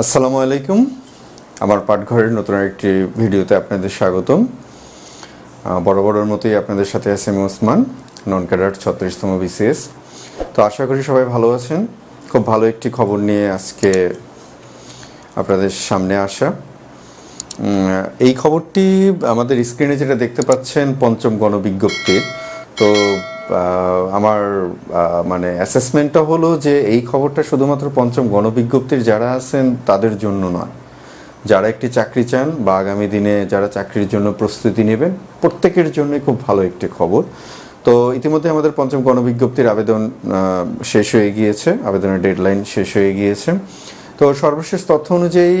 আসসালামু আলাইকুম। আমার পাঠঘরের নতুন একটি ভিডিওতে আপনাদের স্বাগতম। বড়র মতোই আপনাদের সাথে আছে আমি ওসমান নন ক্যাডার ছত্রিশতম বিসিএস। তো আশা করি সবাই ভালো আছেন। খুব ভালো একটি খবর নিয়ে আজকে আপনাদের সামনে আসা। এই খবরটি আমাদের স্ক্রিনে যেটা দেখতে পাচ্ছেন, পঞ্চম গণবিজ্ঞপ্তির তো আমার মানে অ্যাসেসমেন্টটা হলো যে এই খবরটা শুধুমাত্র পঞ্চম গণবিজ্ঞপ্তির যারা আছেন তাদের জন্য নয়। যারা একটি চাকরি চান বা আগামী দিনে যারা চাকরির জন্য প্রস্তুতি নেবেন, প্রত্যেকের জন্য খুব ভালো একটি খবর। তো ইতিমধ্যে আমাদের পঞ্চম গণবিজ্ঞপ্তির আবেদন শেষ হয়ে গিয়েছে, আবেদনের ডেডলাইন শেষ হয়ে গিয়েছে। তো সর্বশেষ তথ্য অনুযায়ী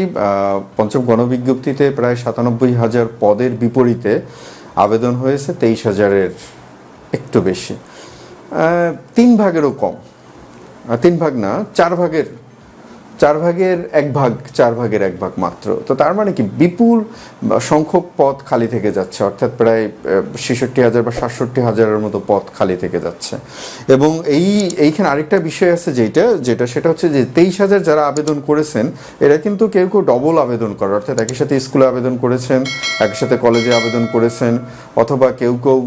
পঞ্চম গণবিজ্ঞপ্তিতে প্রায় সাতানব্বই হাজার পদের বিপরীতে আবেদন হয়েছে তেইশ হাজারের একটু বেশি। তিন ভাগেরও কম। তিন ভাগ না, চার ভাগের চার ভাগের এক ভাগ, চার ভাগের এক ভাগ মাত্র। তো তার মানে কি, বিপুল সংখ্যক পদ খালি থেকে যাচ্ছে, অর্থাৎ প্রায় ছেষট্টি হাজার বা সাতষট্টি হাজারের মতো পদ খালি থেকে যাচ্ছে। এবং এই, এইখানে আরেকটা বিষয় আছে যেটা যেটা সেটা হচ্ছে যে তেইশ হাজার যারা আবেদন করেছেন, এরা কিন্তু কেউ কেউ ডবল আবেদন করে, অর্থাৎ একই সাথে স্কুলে আবেদন করেছেন, একই সাথে কলেজে আবেদন করেছেন, অথবা কেউ কেউ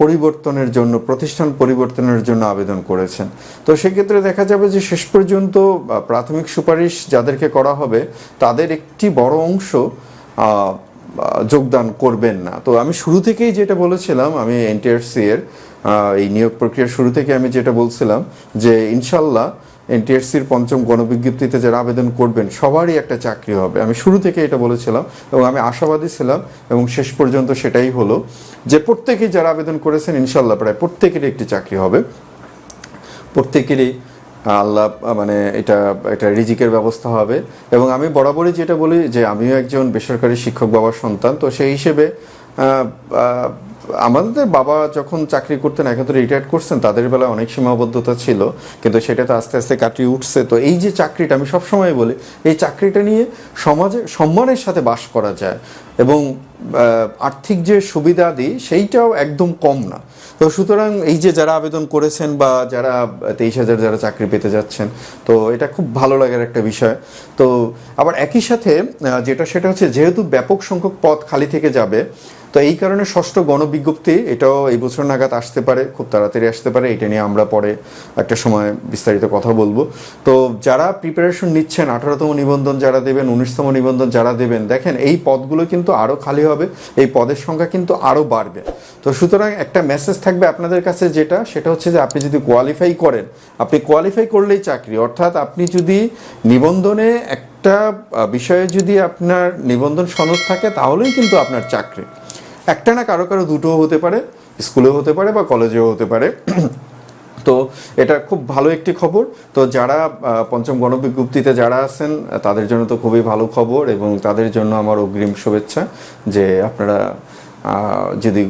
পরিবর্তনের জন্য, প্রতিষ্ঠান পরিবর্তনের জন্য আবেদন করেছেন। তো সেক্ষেত্রে দেখা যাবে যে শেষ পর্যন্ত প্রাথমিক সুপারিশ যাদেরকে করা হবে, তাদের একটি বড় অংশ যোগদান করবেন না। তো আমি শুরু থেকেই যেটা বলেছিলাম, আমি এনটিআরসি এর এই নিয়োগ প্রক্রিয়ার শুরু থেকে আমি যেটা বলছিলাম, যে ইনশাল্লাহ এনটিএসসির পঞ্চম গণবিজ্ঞপ্তিতে যারা আবেদন করবেন, সবারই একটা চাকরি হবে। আমি শুরু থেকে এটা বলেছিলাম এবং আমি আশাবাদী ছিলাম এবং শেষ পর্যন্ত সেটাই হলো যে প্রত্যেকেই যারা আবেদন করেছেন ইনশাল্লাহ প্রায় প্রত্যেকেরই একটি চাকরি হবে। প্রত্যেকেরই, আল্লাহ মানে এটা একটা রিজিকের ব্যবস্থা হবে। এবং আমি বরাবরই যেটা বলি যে আমিও একজন বেসরকারি শিক্ষক বাবার সন্তান, তো সেই হিসেবে আমাদের বাবা যখন চাকরি করতেন, এখন তো রিটায়ার করছেন, তাদের বেলায় অনেক সীমাবদ্ধতা ছিল, কিন্তু সেটা তো আস্তে আস্তে কাটিয়ে উঠছে। তো এই যে চাকরিটা, আমি সবসময় বলি, এই চাকরিটা নিয়ে সমাজে সম্মানের সাথে বাস করা যায় এবং আর্থিক যে সুবিধাদি, সেইটাও একদম কম না। তো সুতরাং এই যে যারা আবেদন করেছেন বা যারা তেইশ হাজার যারা চাকরি পেতে যাচ্ছেন, তো এটা খুব ভালো লাগার একটা বিষয়। তো আবার একই সাথে যেটা সেটা হচ্ছে, যেহেতু ব্যাপক সংখ্যক পদ খালি থেকে যাবে, তো এই কারণে ষষ্ঠ গণবিজ্ঞপ্তি এটাও এই বছর নাগাদ আসতে পারে, খুব তাড়াতাড়ি আসতে পারে, এটা নিয়ে আমরা পরে একটা সময় বিস্তারিত কথা বলব। তো যারা প্রিপারেশন নিচ্ছেন, আঠারোতম নিবন্ধন যারা দেবেন, উনিশতম নিবন্ধন যারা দেবেন, দেখেন এই পদগুলো কিন্তু আরও খালি হবে, এই পদের সংখ্যা কিন্তু আরও বাড়বে। তো সুতরাং একটা মেসেজ থাকবে আপনাদের কাছে যেটা, সেটা হচ্ছে যে আপনি যদি কোয়ালিফাই করেন, আপনি কোয়ালিফাই করলেই চাকরি। অর্থাৎ আপনি যদি নিবন্ধনে একটা বিষয়ে যদি আপনার নিবন্ধন সনদ থাকে, তাহলেই কিন্তু আপনার চাকরি। একটা না কারও কারও দুটোও হতে পারে, স্কুলেও হতে পারে বা কলেজেও হতে পারে। তো এটা খুব ভালো একটি খবর। তো যারা পঞ্চম গণবিজ্ঞপ্তিতে যারা আছেন, তাদের জন্য তো খুবই ভালো খবর এবং তাদের জন্য আমার অগ্রিম শুভেচ্ছা যে আপনারা যদি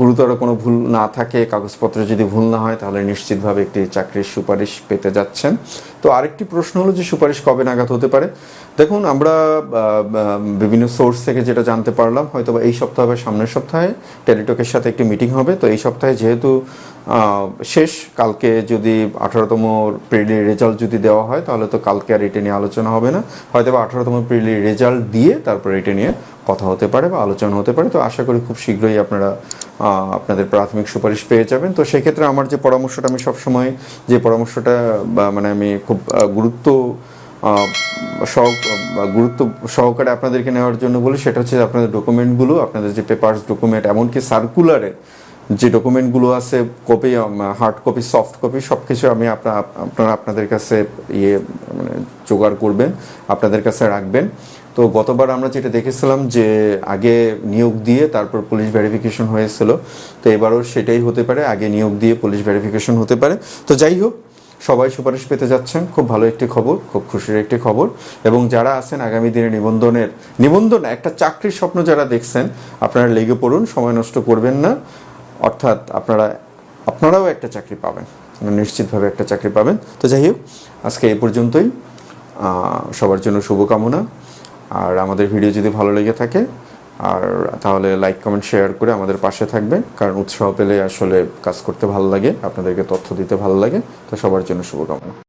গুরুতর কোনো ভুল না থাকে, কাগজপত্রে যদি ভুল না হয়, তাহলে নিশ্চিতভাবে একটি চাকরির সুপারিশ পেতে যাচ্ছেন। তো আরেকটি প্রশ্ন হলো যে সুপারিশ কবে নাগাদ হতে পারে? দেখুন, আমরা বিভিন্ন সোর্স থেকে যেটা জানতে পারলাম হয়তো এই সপ্তাহে বা সামনের সপ্তাহে টেলিটকের সাথে একটি মিটিং হবে। তো এই সপ্তাহে যেহেতু শেষ, কালকে যদি আঠারোতম প্রিলি রেজাল্ট যদি দেওয়া হয়, তাহলে তো কালকে আর এটা নিয়ে আলোচনা হবে না। হয়তো বা আঠারোতম প্রিলি রেজাল্ট দিয়ে তারপর এটা নিয়ে কথা হতে পারে বা আলোচনা হতে পারে, তো আশা করি খুব শীঘ্রই আপনারা আপনাদের প্রাথমিক সুপারিশ পেয়ে যাবেন। তো সেক্ষেত্রে আমার যে পরামর্শটা, আমি সবসময় যে পরামর্শটা, বা মানে আমি খুব গুরুত্ব সহ গুরুত্ব সহকারে আপনাদেরকে নেওয়ার জন্য বলি, সেটা হচ্ছে আপনাদের ডকুমেন্টগুলো, আপনাদের যে পেপার্স ডকুমেন্ট, এমনকি সার্কুলারে যে ডকুমেন্টগুলো আছে, copy hard copy, soft copy সব কিছু আমি আপনা আপনারা আপনাদের কাছে ইয়ে মানে জোগাড় করবেন, আপনাদের কাছে রাখবেন। তো গতবার আমরা যেটা দেখেছিলাম যে আগে নিয়োগ দিয়ে তারপর পুলিশ ভেরিফিকেশন হয়েছিল, তো এবারও সেটাই হতে পারে, আগে নিয়োগ দিয়ে পুলিশ ভেরিফিকেশন হতে পারে। তো যাই হোক, সবাই সুপারিশ পেতে যাচ্ছেন। খুব ভালো একটি খবর, খুব খুশির একটি খবর। এবং যারা আছেন আগামী দিনে নিবন্ধনের, নিবন্ধন একটা চাকরির স্বপ্ন যারা দেখছেন, আপনারা লেগে পড়ুন, সময় নষ্ট করবেন না। অর্থাৎ আপনারা, আপনারাও একটা চাকরি পাবেন নিশ্চিতভাবে একটা চাকরি পাবেন। তো যাই হোক, আজকে এ পর্যন্তই। সবার জন্য শুভকামনা। আর আমাদের ভিডিও যদি ভালো লেগে থাকে, আর তাহলে লাইক কমেন্ট শেয়ার করে আমাদের পাশে থাকবেন কারণ উৎসাহ পেলে আসলে কাজ করতে ভালো লাগে, আপনাদেরকে তথ্য দিতে ভালো লাগে। তো সবার জন্য শুভকামনা।